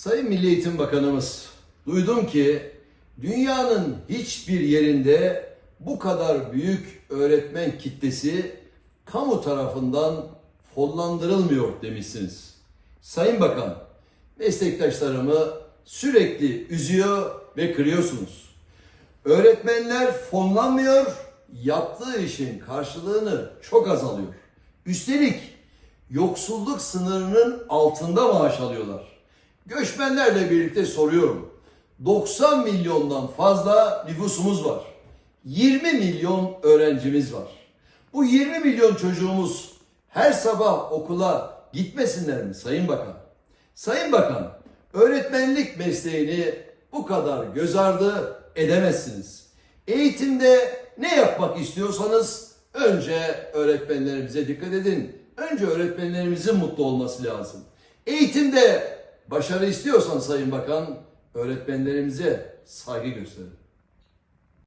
Sayın Milli Eğitim Bakanımız, duydum ki dünyanın hiçbir yerinde bu kadar büyük öğretmen kitlesi kamu tarafından fonlandırılmıyor demişsiniz. Sayın Bakan, meslektaşlarımı sürekli üzüyor ve kırıyorsunuz. Öğretmenler fonlanmıyor, yaptığı işin karşılığını çok az alıyor. Üstelik yoksulluk sınırının altında maaş alıyorlar. Göçmenlerle birlikte soruyorum. 90 milyondan fazla nüfusumuz var. 20 milyon öğrencimiz var. Bu 20 milyon çocuğumuz her sabah okula gitmesinler mi Sayın Bakan? Sayın Bakan, öğretmenlik mesleğini bu kadar göz ardı edemezsiniz. Eğitimde ne yapmak istiyorsanız önce öğretmenlerimize dikkat edin. Önce öğretmenlerimizin mutlu olması lazım. Eğitimde başarı istiyorsan Sayın Bakan, öğretmenlerimize saygı gösterin.